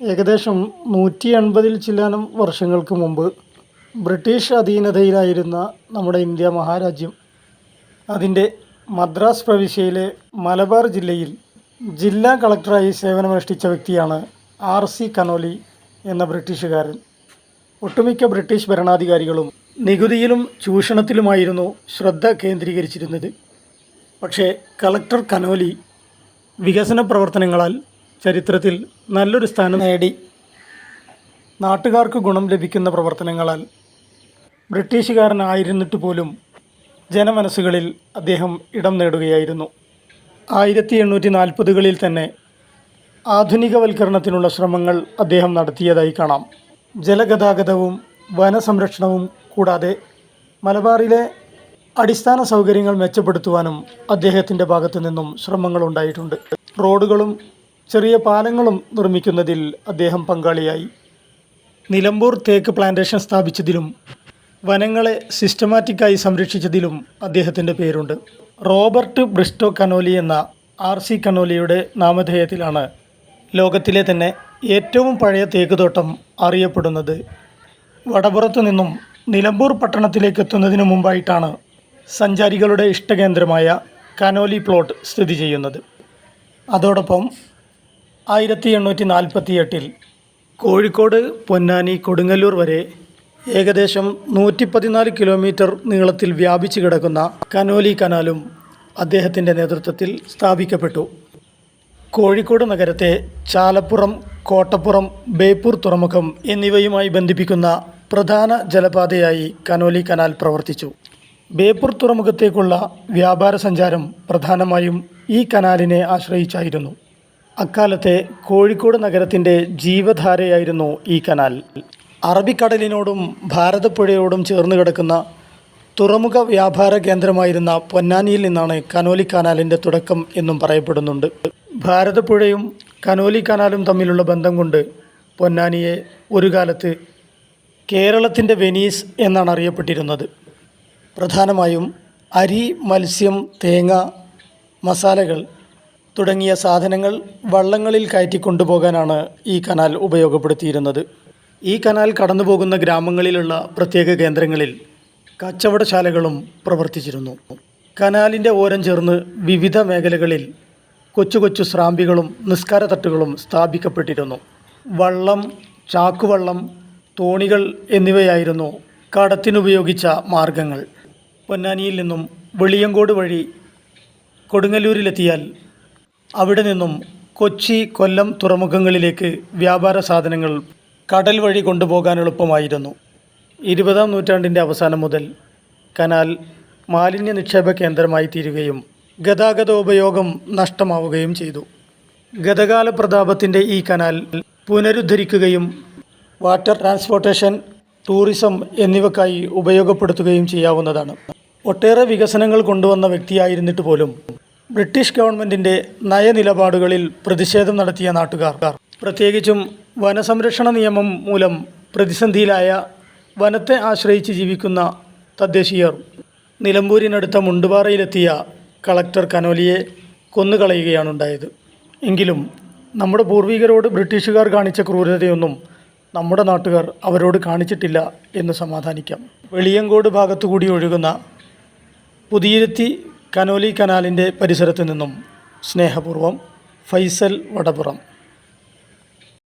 ഏകദേശം നൂറ്റി എൺപതിൽ ചില്ലാനം വർഷങ്ങൾക്ക് മുമ്പ് ബ്രിട്ടീഷ് അധീനതയിലായിരുന്ന നമ്മുടെ ഇന്ത്യ മഹാരാജ്യം അതിന്റെ മദ്രാസ് പ്രവിശ്യയിലെ മലബാർ ജില്ലയിൽ ജില്ലാ കളക്ടറായി സേവനമനുഷ്ഠിച്ച വ്യക്തിയാണ് ആർ സി കനോലി എന്ന ബ്രിട്ടീഷുകാരൻ. ഒട്ടുമിക്ക ബ്രിട്ടീഷ് ഭരണാധികാരികളും നികുതിയിലും ചൂഷണത്തിലുമായിരുന്നു ശ്രദ്ധ കേന്ദ്രീകരിച്ചിരുന്നത്. പക്ഷേ കളക്ടർ കനോലി വികസന പ്രവർത്തനങ്ങളാൽ ചരിത്രത്തിൽ നല്ലൊരു സ്ഥാനം നേടി. നാട്ടുകാർക്ക് ഗുണം ലഭിക്കുന്ന പ്രവർത്തനങ്ങളാൽ ബ്രിട്ടീഷുകാരനായിരുന്നിട്ട് പോലും ജനമനസ്സുകളിൽ അദ്ദേഹം ഇടം നേടുകയായിരുന്നു. ആയിരത്തി എണ്ണൂറ്റി നാൽപ്പതുകളിൽ തന്നെ ആധുനികവൽക്കരണത്തിനുള്ള ശ്രമങ്ങൾ അദ്ദേഹം നടത്തിയതായി കാണാം. ജലഗതാഗതവും വനസംരക്ഷണവും കൂടാതെ മലബാറിലെ അടിസ്ഥാന സൗകര്യങ്ങൾ മെച്ചപ്പെടുത്തുവാനും അദ്ദേഹത്തിന്റെ ഭാഗത്തു നിന്നും ശ്രമങ്ങളുണ്ടായിട്ടുണ്ട്. റോഡുകളും ചെറിയ പാലങ്ങളും നിർമ്മിക്കുന്നതിൽ അദ്ദേഹം പങ്കാളിയായി. നിലമ്പൂർ തേക്ക് പ്ലാന്റേഷൻ സ്ഥാപിച്ചതിലും വനങ്ങളെ സിസ്റ്റമാറ്റിക്കായി സംരക്ഷിച്ചതിലും അദ്ദേഹത്തിന്റെ പേരുണ്ട്. റോബർട്ട് ബ്രിസ്റ്റോ കനോലി എന്ന ആർ സി കനോലിയുടെ നാമധേയത്തിലാണ് ലോകത്തിലെ തന്നെ ഏറ്റവും പഴയ തേക്ക് തോട്ടം അറിയപ്പെടുന്നത്. വടപുറത്തു നിന്നും നിലമ്പൂർ പട്ടണത്തിലേക്ക് എത്തുന്നതിന് മുമ്പായിട്ടാണ് സഞ്ചാരികളുടെ ഇഷ്ടകേന്ദ്രമായ കനോലി പ്ലോട്ട് സ്ഥിതി ചെയ്യുന്നത്. അതോടൊപ്പം ആയിരത്തി എണ്ണൂറ്റി നാൽപ്പത്തി എട്ടിൽ കോഴിക്കോട് പൊന്നാനി കൊടുങ്ങല്ലൂർ വരെ ഏകദേശം നൂറ്റി പതിനാല് കിലോമീറ്റർ നീളത്തിൽ വ്യാപിച്ചു കിടക്കുന്ന കനോലി കനാലും അദ്ദേഹത്തിന്റെ നേതൃത്വത്തിൽ സ്ഥാപിക്കപ്പെട്ടു. കോഴിക്കോട് നഗരത്തെ ചാലപ്പുറം കോട്ടപ്പുറം ബേപ്പൂർ തുറമുഖം എന്നിവയുമായി ബന്ധിപ്പിക്കുന്ന പ്രധാന ജലപാതയായി കനോലി കനാൽ പ്രവർത്തിച്ചു. ബേപ്പൂർ തുറമുഖത്തേക്കുള്ള വ്യാപാര സഞ്ചാരം പ്രധാനമായും ഈ കനാലിനെ ആശ്രയിച്ചായിരുന്നു. അക്കാലത്തെ കോഴിക്കോട് നഗരത്തിന്റെ ജീവധാരയായിരുന്നു ഈ കനാൽ. അറബിക്കടലിനോടും ഭാരതപ്പുഴയോടും ചേർന്ന് കിടക്കുന്ന തുറമുഖ വ്യാപാര കേന്ദ്രമായിരുന്ന പൊന്നാനിയിൽ നിന്നാണ് കനോലി കനാലിന്റെ തുടക്കം എന്നും പറയപ്പെടുന്നുണ്ട്. ഭാരതപ്പുഴയും കനോലി കനാലും തമ്മിലുള്ള ബന്ധം കൊണ്ട് പൊന്നാനിയെ ഒരു കാലത്ത് കേരളത്തിന്റെ വെനീസ് എന്നാണ് അറിയപ്പെട്ടിരുന്നത്. പ്രധാനമായും അരി മത്സ്യം തേങ്ങ മസാലകൾ തുടങ്ങിയ സാധനങ്ങൾ വള്ളങ്ങളിൽ കയറ്റി കൊണ്ടുപോകാനാണ് ഈ കനാൽ ഉപയോഗപ്പെടുത്തിയിരുന്നത്. ഈ കനാൽ കടന്നുപോകുന്ന ഗ്രാമങ്ങളിലുള്ള പ്രത്യേക കേന്ദ്രങ്ങളിൽ കച്ചവടശാലകളും പ്രവർത്തിച്ചിരുന്നു. കനാലിന്റെ ഓരം ചേർന്ന് വിവിധ മേഖലകളിൽ കൊച്ചു കൊച്ചു സ്രാമ്പികളും നിസ്കാര തട്ടുകളും സ്ഥാപിക്കപ്പെട്ടിരുന്നു. വള്ളം ചാക്കുവള്ളം തോണികൾ എന്നിവയായിരുന്നു കടത്തിനുപയോഗിച്ച മാർഗങ്ങൾ. പൊന്നാനിയിൽ നിന്നും വെളിയങ്കോട് വഴി കൊടുങ്ങല്ലൂരിലെത്തിയാൽ അവിടെ നിന്നും കൊച്ചി കൊല്ലം തുറമുഖങ്ങളിലേക്ക് വ്യാപാര സാധനങ്ങൾ കടൽ വഴി കൊണ്ടുപോകാൻ എളുപ്പമായിരുന്നു. ഇരുപതാം നൂറ്റാണ്ടിന്റെ അവസാനം മുതൽ കനാൽ മാലിന്യ നിക്ഷേപ കേന്ദ്രമായി തീരുകയും ഗതാഗതോപയോഗം നഷ്ടമാവുകയും ചെയ്തു. ഗതകാല പ്രതാപത്തിന്റെ ഈ കനാൽ പുനരുദ്ധരിക്കുകയും വാട്ടർ ട്രാൻസ്പോർട്ടേഷൻ ടൂറിസം എന്നിവക്കായി ഉപയോഗപ്പെടുത്തുകയും ചെയ്യാവുന്നതാണ്. ഒട്ടേറെ വികസനങ്ങൾ കൊണ്ടുവന്ന വ്യക്തിയായിരുന്നിട്ട് പോലും ബ്രിട്ടീഷ് ഗവൺമെന്റിന്റെ നയനിലപാടുകളിൽ പ്രതിഷേധം നടത്തിയ നാട്ടുകാർ. പ്രത്യേകിച്ചും വനസംരക്ഷണ നിയമം മൂലം പ്രതിസന്ധിയിലായ വനത്തെ ആശ്രയിച്ച് ജീവിക്കുന്ന തദ്ദേശീയർ. നിലമ്പൂരിനടുത്ത മുണ്ടുപാറയിലെത്തിയ കളക്ടർ കനോലിയെ കൊന്നുകളയുകയാണുണ്ടായത്. എങ്കിലും നമ്മുടെ പൂർവികരോട് ബ്രിട്ടീഷുകാർ കാണിച്ച ക്രൂരതയൊന്നും നമ്മുടെ നാട്ടുകാർ അവരോട് കാണിച്ചിട്ടില്ല എന്ന് സമാധാനിക്കാം. വെളിയങ്കോട് ഭാഗത്തുകൂടി ഒഴുകുന്ന പുതിയിരുത്തി കനോലി കനാലിന്റെ പരിസരത്തു നിന്നും സ്നേഹപൂർവം ഫൈസൽ വടപുറം.